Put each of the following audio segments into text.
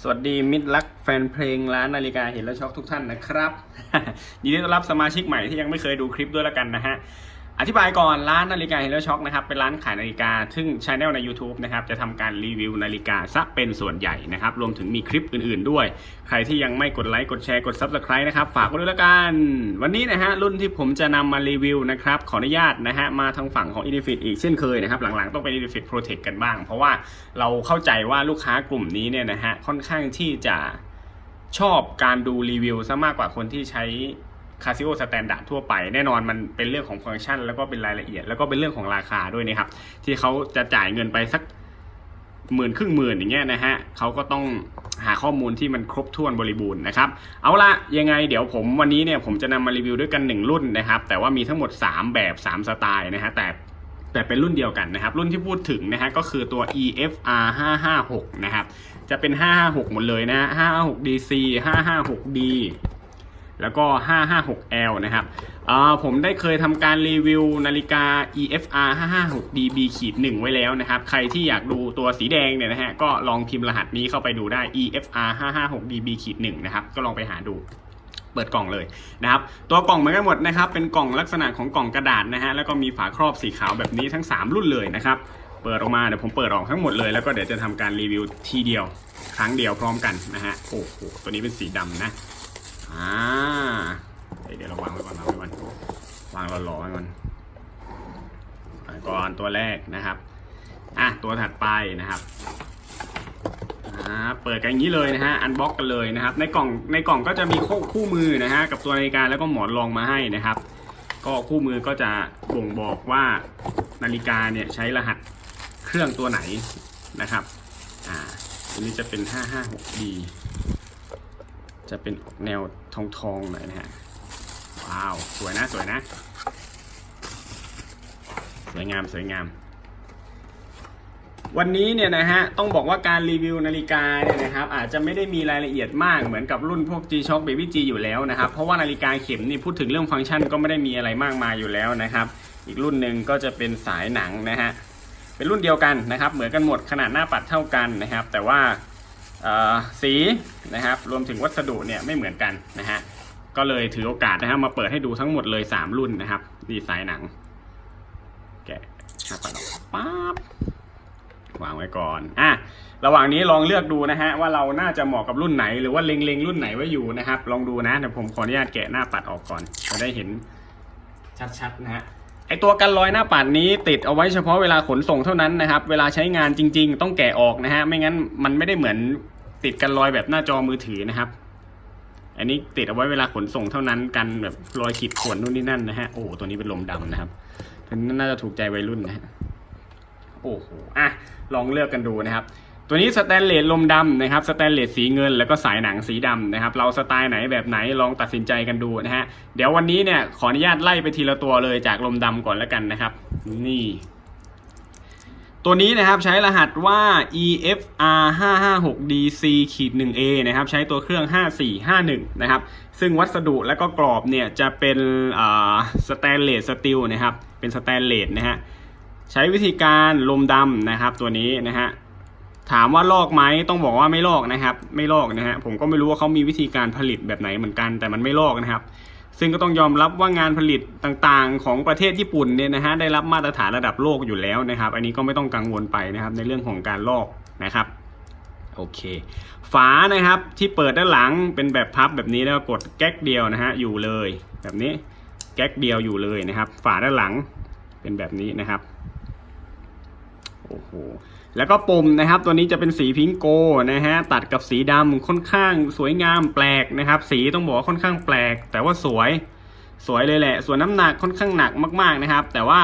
สวัสดีมิตรรักแฟนเพลงร้านนาฬิกาเห็นแล้วช็อกทุกท่านนะครับ ยินดีต้อนรับสมาชิกใหม่ที่ยังไม่เคยดูคลิปด้วยละกันนะฮะ อธิบายก่อนร้านนาฬิกาเห็นแล้วช็อกนะครับเป็นร้านขายนาฬิกา ซึ่งช anel ใน YouTube นะครับจะทำการรีวิวนาฬิกาซะเป็นส่วนใหญ่นะครับ รวมถึงมีคลิปอื่นๆด้วย ใครที่ยังไม่กดไลค์ กดแชร์ กด Subscribe นะครับ ฝากไว้ด้วยละกัน วันนี้นะฮะรุ่นที่ผมจะนำมารีวิวนะครับ ขออนุญาตนะฮะมาทางฝั่งของ i n f i t อีกเช่นเคยนะครับ หลังๆต้องเป็น i n f i t Protect กันบ้าง เพราะว่าเราเข้าใจว่าลูกค้ากลุ่มนี้เนี่ยนะฮะค่อนข้างที่จะชอบการดูรีวิวซะมากกว่าคนที่ใช้ คาซิโอสแตนดาร์ดทั่วไปแน่นอนมันเป็นเรื่องของฟังก์ชัน แล้วก็เป็นรายละเอียด แล้วก็เป็นเรื่องของราคาด้วยนะครับ ที่เขาจะจ่ายเงินไปสักหมื่นครึ่งหมื่นอย่างเงี้ยนะฮะเขาก็ต้องหาข้อมูลที่มันครบถ้วนบริบูรณ์นะครับ เอาละยังไงเดี๋ยวผมวันนี้เนี่ยผมจะนำมารีวิวด้วยกัน 1 รุ่นนะครับ แต่ว่ามีทั้งหมด 3 แบบ 3 สไตล์นะฮะแต่แต่เป็นรุ่นเดียวกันนะครับ รุ่นที่พูดถึงนะฮะก็คือตัว EFR 556 นะครับ จะเป็น 556 หมดเลยนะฮะ 556DC 556D แล้วก็ 556L นะครับอ่าผมได้เคยทำการรีวิวนาฬิกา EFR 556DB ขีด1ไว้แล้วนะครับ ใครที่อยากดูตัวสีแดงเนี่ยนะฮะ ก็ลองพิมพ์รหัสนี้เข้าไปดูได้ EFR 556DB ขีด1นะครับ ก็ลองไปหาดูเปิดกล่องเลยนะครับ ตัวกล่องเหมือนกันหมดนะครับ เป็นกล่องลักษณะของกล่องกระดาษนะฮะ แล้วก็มีฝาครอบสีขาวแบบนี้ทั้ง 3 รุ่นเลยนะครับ เปิดออกมาเดี๋ยวผมเปิดออกทั้งหมดเลย แล้วก็เดี๋ยวจะทำการรีวิวทีเดียว ครั้งเดียวพร้อมกันนะฮะ โอ้โห ตัวนี้เป็นสีดำนะ อ่าเดี๋ยวเราวางไว้ก่อนวางไว้ก่อนวางหล่อๆไว้ก่อนก่อนตัวแรกนะครับอะตัวถัดไปนะครับอ่าเปิดกันอย่างนี้เลยนะฮะ อันบ็อกกันเลยนะครับ ในกล่อง ในกล่องก็จะมีคู่คู่มือนะฮะ กับตัวนาฬิกาแล้วก็หมอนรองมาให้นะครับ ก็คู่มือก็จะบ่งบอกว่านาฬิกาเนี่ยใช้รหัสเครื่องตัวไหนนะครับ อ่า ตัวนี้จะเป็น 556D จะเป็นแนวทองทองๆหน่อยนะฮะ ว้าว สวยนะ สวยนะ สวยงาม สวยงาม วันนี้เนี่ยนะฮะ ต้องบอกว่าการรีวิวนาฬิกาเนี่ยนะครับ อาจจะไม่ได้มีรายละเอียดมากเหมือนกับรุ่นพวก G-Shock Baby G อยู่แล้วนะครับ เพราะว่านาฬิกาเข็มนี่พูดถึงเรื่องฟังก์ชันก็ไม่ได้มีอะไรมากมายอยู่แล้วนะครับ อีกรุ่นหนึ่งก็จะเป็นสายหนังนะฮะ เป็นรุ่นเดียวกันนะครับ เหมือนกันหมดขนาดหน้าปัดเท่ากันนะครับ แต่ว่า สีนะครับรวมถึงวัสดุเนี่ยไม่เหมือนกันนะฮะก็เลยถือโอกาสนะฮะมาเปิดให้ดูทั้งหมดเลย 3 รุ่นนะครับดีไซน์หนัง แกะหน้าปัดออกปั๊บวางไว้ก่อนอะระหว่างนี้ลองเลือกดูนะฮะว่าเราน่าจะเหมาะกับรุ่นไหน หรือว่าเล็งๆรุ่นไหนไว้อยู่นะครับ ลองดูนะเดี๋ยวผมขออนุญาตแกะหน้าปัดออกก่อนจะได้เห็นชัดๆนะฮะ ไอตัวกันรอยหน้าปัดนี้ติดเอาไว้เฉพาะเวลาขนส่งเท่านั้นนะครับ เวลาใช้งานจริง ๆ ต้องแกะออกนะฮะ ไม่งั้นมันไม่ได้เหมือนติดกันรอยแบบหน้าจอมือถือนะครับ อันนี้ติดเอาไว้เวลาขนส่งเท่านั้นกันแบบรอยขีดข่วนนู่นนี่นั่นนะฮะ โอ้ตัวนี้เป็นลมดำนะครับตัวนี้น่าจะถูกใจวัยรุ่นนะฮะ โอ้โห อะ ลองเลือกกันดูนะครับ ตัวนี้สแตนเลสลมดำนะครับสแตนเลสสีเงิน แล้วก็สายหนังสีดำนะครับเราสไตล์ไหนแบบไหนลองตัดสินใจกันดูนะฮะเดี๋ยววันนี้เนี่ยขออนุญาตไล่ไปทีละตัวเลยจากลมดำก่อนแล้วกันนะครับ นี่ ตัวนี้นะครับใช้รหัสว่า EFR 556 DC ขีด 1A นะครับใช้ตัวเครื่อง 5451 นะครับ ซึ่งวัสดุและก็กรอบเนี่ยจะเป็นสแตนเลสสตีลนะครับเป็นสแตนเลสนะฮะใช้วิธีการลมดำนะครับตัวนี้นะฮะ ถามว่าลอกไหมต้องบอกว่าไม่ลอกนะครับ ไม่ลอกนะฮะผมก็ไม่รู้ว่าเขามีวิธีการผลิตแบบไหนเหมือนกัน แต่มันไม่ลอกนะครับ ซึ่งก็ต้องยอมรับว่างานผลิตต่างๆ ของประเทศญี่ปุ่นเนี่ยนะฮะได้รับมาตรฐานระดับโลกอยู่แล้วนะครับ อันนี้ก็ไม่ต้องกังวลไปนะครับ ในเรื่องของการลอกนะครับโอเค ฝานะครับที่เปิดด้านหลังเป็นแบบพับแบบนี้แล้วกดแก๊กเดียวนะฮะอยู่เลย แบบนี้แก๊กเดียวอยู่เลยนะครับ ฝาด้านหลังเป็นแบบนี้นะครับโอ้โห แล้วก็ปุ่มนะครับ ตัวนี้จะเป็นสีพิงโกนะฮะตัดกับสีดำค่อนข้างสวยงามแปลกนะครับ สีต้องบอกว่าค่อนข้างแปลก แต่ว่าสวย สวยเลยแหละ ส่วนน้ำหนักค่อนข้างหนักมากๆนะครับ แต่ว่า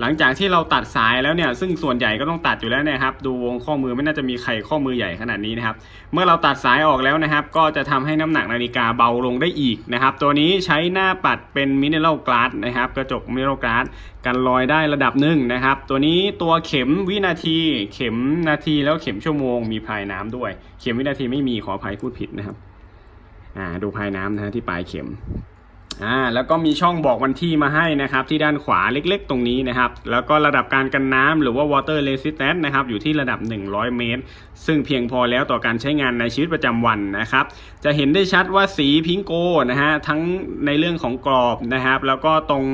หลังจากที่เราตัดสายแล้วเนี่ย ซึ่งส่วนใหญ่ก็ต้องตัดอยู่แล้วเนะครับ ดูวงข้อมือไม่น่าจะมีใครข้อมือใหญ่ขนาดนี้นะครับ เมื่อเราตัดสายออกแล้วนะครับ ก็จะทำให้น้ำหนักนาฬิกาเบาลงได้อีกนะครับ ตัวนี้ใช้หน้าปัดเป็นมิเน r รัลก a า s นะครับ กระจกมิเน r รัลก a า s กันรอยได้ระดับหนึ่งนะครับ ตัวนี้ตัวเข็มวินาที เข็มนาทีแล้วเข็มชั่วโมงมีพายน้ำด้วย เข็มวินาทีไม่มีขออภัยพูดผิดนะครับ อ่าดูพายน้ำนะที่ปลายเข็ม อ่าแล้วก็มีช่องบอกวันที่มาให้นะครับที่ด้านขวาเล็กๆ ตรงนี้นะครับ แล้วก็ระดับการกันน้ำหรือว่า water resistance นะครับอยู่ที่ระดับ 100 เมตร ซึ่งเพียงพอแล้วต่อการใช้งานในชีวิตประจำวันนะครับ จะเห็นได้ชัดว่าสีพิงโกนะฮะทั้งในเรื่องของกรอบนะครับ แล้วก็ตรง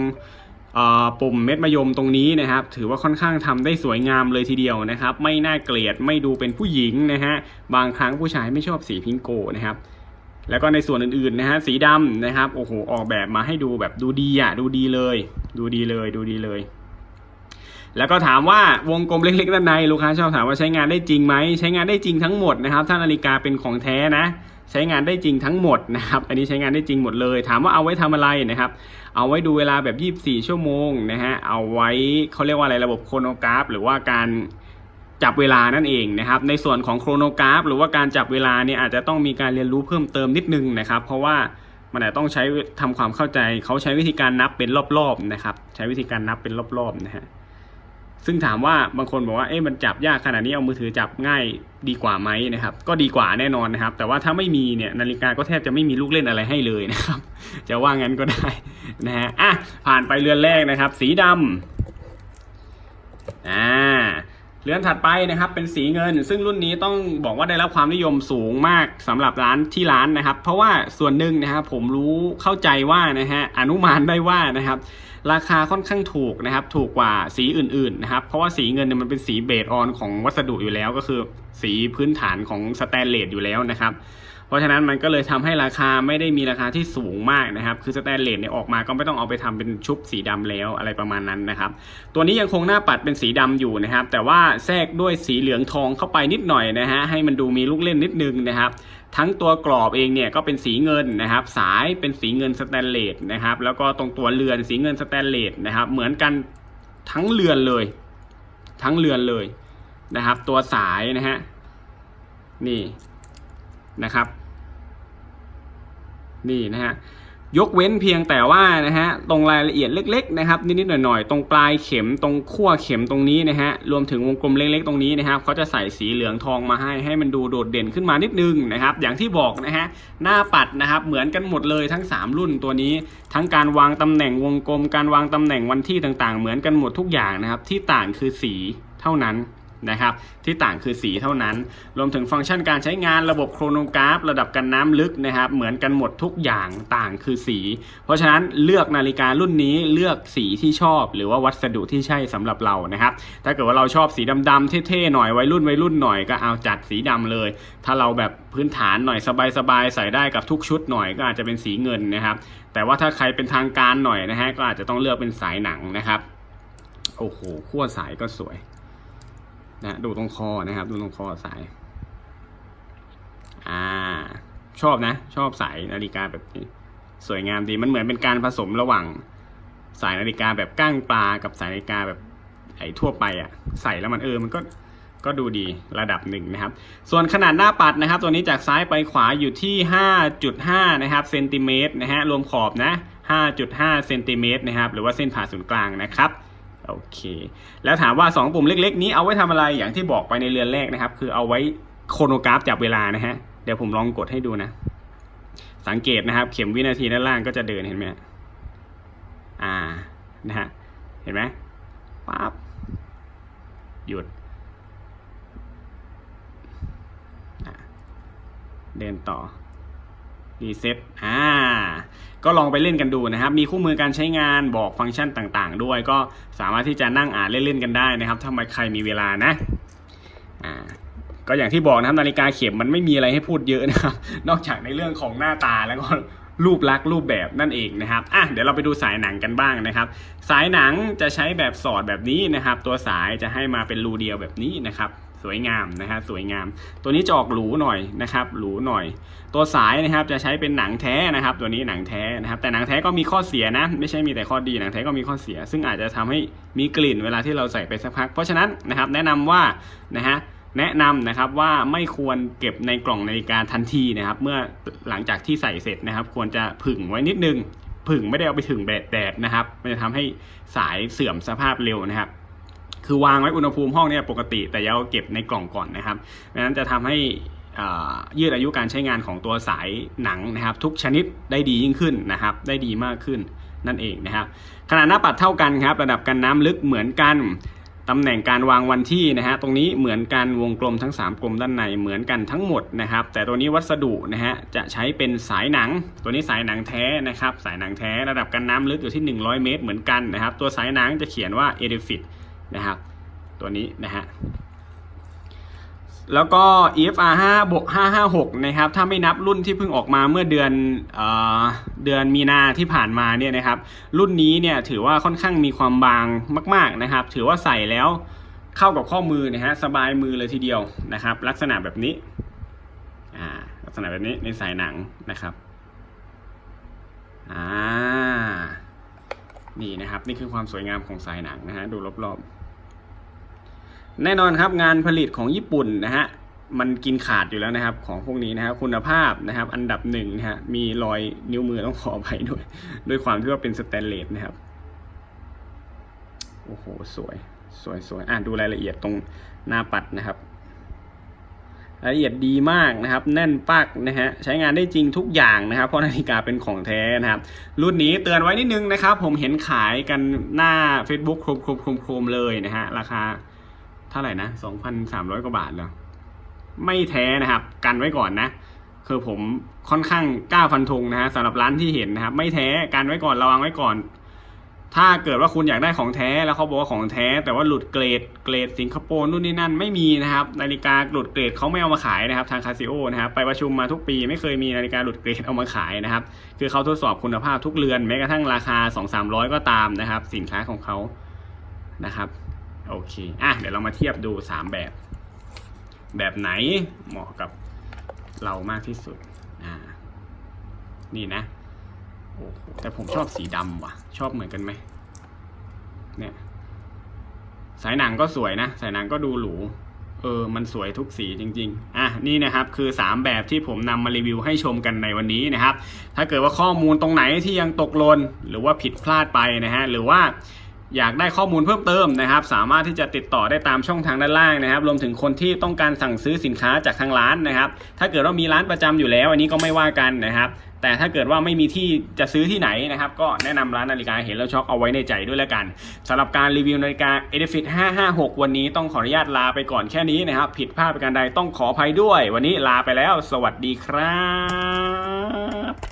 เอ่อปุ่มเม็ดมะยมตรงนี้นะครับ ถือว่าค่อนข้างทำได้สวยงามเลยทีเดียวนะครับ ไม่น่าเกลียดไม่ดูเป็นผู้หญิงนะฮะบางครั้งผู้ชายไม่ชอบสีพิงโกนะครับ แล้วก็ในส่วนอื่นๆนะฮะสีดำนะครับโอ้โหออกแบบมาให้ดูแบบดูดีอะดูดีเลย ดูดีเลยดูดีเลย แล้วก็ถามว่าวงกลมเล็กๆด้านในลูกค้าชอบถามว่าใช้งานได้จริงไหมใช้งานได้จริงทั้งหมดนะครับ ถ้านาฬิกาเป็นของแท้นะใช้งานได้จริงทั้งหมดนะครับ อันนี้ใช้งานได้จริงหมดเลย ถามว่าเอาไว้ทำอะไรนะครับ เอาไว้ดูเวลาแบบ 24 ชั่วโมงนะฮะ เอาไว้เขาเรียกว่าอะไรระบบโครโนกราฟ หรือว่าการ จับเวลานั่นเองนะครับในส่วนของโครโนกราฟ หรือว่าการจับเวลาเนี่ยอาจจะต้องมีการเรียนรู้เพิ่มเติมนิดนึงนะครับ เพราะว่ามันอาจจะต้องใช้ทำความเข้าใจ เขาใช้วิธีการนับเป็นรอบๆนะครับ ใช้วิธีการนับเป็นรอบๆนะฮะซึ่งถามว่าบางคนบอกว่าเอ๊ะมันจับยากขนาดนี้เอามือถือจับง่ายดีกว่าไหมนะครับ ก็ดีกว่าแน่นอนนะครับ แต่ว่าถ้าไม่มีเนี่ยนาฬิกาก็แทบจะไม่มีลูกเล่นอะไรให้เลยนะครับ จะว่างั้นก็ได้นะฮะอะผ่านไปเรือนแรกนะครับ สีดำอ่า เรือนถัดไปนะครับเป็นสีเงิน ซึ่งรุ่นนี้ต้องบอกว่าได้รับความนิยมสูงมากสำหรับร้านที่ร้านนะครับ เพราะว่าส่วนหนึ่งนะครับผมรู้เข้าใจว่านะฮะอนุมานได้ว่านะครับ ราคาค่อนข้างถูกนะครับ ถูกกว่าสีอื่นๆนะครับ เพราะว่าสีเงินเนี่ยมันเป็นสีเบสออนของวัสดุอยู่แล้วก็คือ สีพื้นฐานของสแตนเลสอยู่แล้วนะครับ เพราะฉะนั้นมันก็เลยทำให้ราคาไม่ได้มีราคาที่สูงมากนะครับ คือสแตนเลสเนี่ยออกมาก็ไม่ต้องเอาไปทำเป็นชุบสีดำแล้วอะไรประมาณนั้นนะครับ ตัวนี้ยังคงหน้าปัดเป็นสีดำอยู่นะครับ แต่ว่าแทรกด้วยสีเหลืองทองเข้าไปนิดหน่อยนะฮะให้มันดูมีลูกเล่นนิดนึงนะครับทั้งตัวกรอบเองเนี่ยก็เป็นสีเงินนะครับ สายเป็นสีเงินสแตนเลสนะครับ แล้วก็ตรงตัวเรือนสีเงินสแตนเลสนะครับ เหมือนกันทั้งเรือนเลย ทั้งเรือนเลยนะครับ ตัวสายนะฮะนี่นะครับ นี่นะฮะยกเว้นเพียงแต่ว่านะฮะตรงรายละเอียดเล็กๆนะครับนิดๆหน่อยๆ ตรงปลายเข็มตรงขั้วเข็มตรงนี้นะฮะรวมถึงวงกลมเล็กๆตรงนี้นะครับเขาจะใส่สีเหลืองทองมาให้ให้มันดูโดดเด่นขึ้นมานิดนึงนะครับอย่างที่บอกนะฮะหน้าปัดนะครับเหมือนกันหมดเลยทั้ง 3 รุ่นตัวนี้ ทั้งการวางตำแหน่งวงกลม การวางตำแหน่งวันที่ต่างๆ เหมือนกันหมดทุกอย่างนะครับที่ต่างคือสีเท่านั้น นะครับที่ต่างคือสีเท่านั้น รวมถึงฟังก์ชันการใช้งานระบบโครโนกราฟ ระดับกันน้ำลึกนะครับเหมือนกันหมดทุกอย่างต่างคือสี เพราะฉะนั้นเลือกนาฬิการุ่นนี้เลือกสีที่ชอบ หรือว่าวัสดุที่ใช่สำหรับเรานะครับถ้าเกิดว่าเราชอบสีดำๆเท่ๆหน่อยวัยรุ่นวัยรุ่นหน่อยก็เอาจัดสีดำเลย ถ้าเราแบบพื้นฐานหน่อยสบายๆใส่ได้กับทุกชุดหน่อยก็อาจจะเป็นสีเงินนะครับ แต่ว่าถ้าใครเป็นทางการหน่อยนะฮะก็อาจจะต้องเลือกเป็นสายหนังนะครับโอ้โหขั้วสายก็สวย นะดูตรงคอนะครับ ดูตรงคอสาย อ่า ชอบนะ ชอบสายนาฬิกาแบบนี้ สวยงามดีมันเหมือนเป็นการผสมระหว่าง สายนาฬิกาแบบก้างปลากับสายนาฬิกาแบบไอ้ทั่วไปอะ่ะ ใส่แล้วมันเออมันก็ก็ดูดีระดับหนึ่งนะครับ ส่วนขนาดหน้าปัดนะครับ ตัวนี้จากซ้ายไปขวาอยู่ที่ 5.5 นะครับเซนติเมตรนะฮะรวมขอบนะ 5.5 เซนติเมตรนะครับ หรือว่าเส้นผ่าศูนย์กลางนะครับ โอเค แล้วถามว่า 2 ปุ่มเล็กๆ นี้เอาไว้ทำอะไรอย่างที่บอกไปในเรือนแรกนะครับ คือเอาไว้โครโนกราฟจับเวลานะฮะ เดี๋ยวผมลองกดให้ดูนะ สังเกตนะครับ เข็มวินาทีด้านล่างก็จะเดินเห็นไหมอ่านะฮะเห็นไหมปั๊บหยุด เดินต่อรีเซ็ตอ่า ก็ลองไปเล่นกันดูนะครับ มีคู่มือการใช้งานบอกฟังก์ชันต่างๆ ด้วย ก็สามารถที่จะนั่งอ่านเล่นๆกันได้นะครับ ถ้าใครมีเวลานะอ่าก็อย่างที่บอกนะครับนาฬิกาเข็มมันไม่มีอะไรให้พูดเยอะนะครับ นอกจากในเรื่องของหน้าตาแล้วก็รูปลักษณ์รูปแบบนั่นเองนะครับ อะ เดี๋ยวเราไปดูสายหนังกันบ้างนะครับ สายหนังจะใช้แบบสอดแบบนี้นะครับ ตัวสายจะให้มาเป็นรูเดียวแบบนี้นะครับ สวยงามนะฮะสวยงาม ตัวนี้จะออกหรูหน่อยนะครับหรูหน่อย ตัวสายนะครับจะใช้เป็นหนังแท้นะครับ ตัวนี้หนังแท้นะครับ แต่หนังแท้ก็มีข้อเสียนะ ไม่ใช่มีแต่ข้อดีหนังแท้ก็มีข้อเสีย ซึ่งอาจจะทำให้มีกลิ่นเวลาที่เราใส่ไปสักพัก เพราะฉะนั้นนะครับแนะนำว่านะฮะแนะนำนะครับว่าไม่ควรเก็บในกล่องนาฬิกาทันทีนะครับ เมื่อหลังจากที่ใส่เสร็จนะครับ ควรจะผึ่งไว้นิดนึงผึ่งไม่ได้เอาไปถึงแดดแดดนะครับ มันจะทำให้สายเสื่อมสภาพเร็วนะครับ คือวางไว้อุณหภูมิห้องเนี่ยปกติ แต่ย่าเก็บในกล่องก่อนนะครับดังนั้นจะทำให้ยืดอายุการใช้งานของตัวสายหนังนะครับ ทุกชนิดได้ดียิ่งขึ้นนะครับ ได้ดีมากขึ้นนั่นเองนะครับ ขนาดหน้าปัดเท่ากันครับ ระดับกันน้ำลึกเหมือนกันตำแหน่งการวางวันที่นะฮะตรงนี้เหมือนกันวงกลมทั้ง 3 กลมด้านในเหมือนกันทั้งหมดนะครับ แต่ตัวนี้วัสดุนะฮะจะใช้เป็นสายหนัง ตัวนี้สายหนังแท้นะครับ สายหนังแท้ระดับกันน้ำลึกอยู่ที่ 100 เมตรเหมือนกันนะครับ ตัวสายหนังจะเขียนว่า e d i f i t นะครับ ตัวนี้นะฮะแล้วก็ EFR 5บวก556 นะครับ ถ้าไม่นับรุ่นที่เพิ่งออกมาเมื่อเดือนเอ่อเดือนมีนาที่ผ่านมาเนี่ยนะครับ รุ่นนี้เนี่ยถือว่าค่อนข้างมีความบางมาก ๆนะครับ ถือว่าใส่แล้วเข้ากับข้อมือนะฮะสบายมือเลยทีเดียวนะครับ ลักษณะแบบนี้อ่าลักษณะแบบนี้ในสายหนังนะครับอ่านี่นะครับ นี่คือความสวยงามของสายหนังนะฮะดูรอบๆ แน่นอนครับงานผลิตของญี่ปุ่นนะฮะมันกินขาดอยู่แล้วนะครับ ของพวกนี้นะครับคุณภาพนะครับ อันดับหนึ่งนะฮะมีรอยนิ้วมือต้องขออภัยด้วยด้วยความที่ว่าเป็นสแตนเลสนะครับโอ้โหสวยสวยสวยอ่านดูรายละเอียดตรงหน้าปัดนะครับ รายละเอียดดีมากนะครับ แน่นปักนะฮะใช้งานได้จริงทุกอย่างนะครับ เพราะนาฬิกาเป็นของแท้นะครับ รุ่นนี้เตือนไว้นิดนึงนะครับ ผมเห็นขายกันหน้า Facebook โครมโครมโครมโครมเลยนะฮะราคา เท่าไหร่นะสองพันสามร้อยกว่าบาทเหรอไม่แท้นะครับ กันไว้ก่อนนะ คือผมค่อนข้างกล้าฟันธงนะฮะสำหรับร้านที่เห็นนะครับ ไม่แท้กันไว้ก่อนระวังไว้ก่อน ถ้าเกิดว่าคุณอยากได้ของแท้แล้วเขาบอกว่าของแท้ แต่ว่าหลุดเกรดเกรดสิงคโปร์นู่นนี่นั่นไม่มีนะครับ นาฬิกาหลุดเกรดเขาไม่เอามาขายนะครับ ทางคาซิโอนะครับไปประชุมมาทุกปีไม่เคยมีนาฬิกาหลุดเกรดเอามาขายนะครับ คือเขาทดสอบคุณภาพทุกเรือนแม้กระทั่งราคา 2 3 0 0 ก็ตามนะครับ สินค้าของเขานะครับ โอเค อะ เดี๋ยวเรามาเทียบดู 3 แบบ แบบไหนเหมาะกับเรามากที่สุด อ่า นี่นะ โอ้โห แต่ผมชอบสีดำว่ะ ชอบเหมือนกันไหม เนี่ย สายหนังก็สวยนะ สายหนังก็ดูหรู เออ มันสวยทุกสีจริง ๆ อะ นี่นะครับ คือ 3 แบบที่ผมนำมารีวิวให้ชมกันในวันนี้นะครับ ถ้าเกิดว่าข้อมูลตรงไหนที่ยังตกหล่นหรือว่าผิดพลาดไปนะฮะ หรือว่า อยากได้ข้อมูลเพิ่มเติมนะครับ สามารถที่จะติดต่อได้ตามช่องทางด้านล่างนะครับ รวมถึงคนที่ต้องการสั่งซื้อสินค้าจากทางร้านนะครับ ถ้าเกิดว่ามีร้านประจำอยู่แล้ว อันนี้ก็ไม่ว่ากันนะครับ แต่ถ้าเกิดว่าไม่มีที่จะซื้อที่ไหนนะครับ ก็แนะนำร้านนาฬิกาเห็นแล้วช็อกเอาไว้ในใจด้วยแล้วกันสำหรับการรีวิวนาฬิกา e d i f i t 556 วันนี้ต้องขออนุญาตลาไปก่อนแค่นี้นะครับ ผิดพลาดประการใดต้องขออภัยด้วย วันนี้ลาไปแล้ว สวัสดีครับ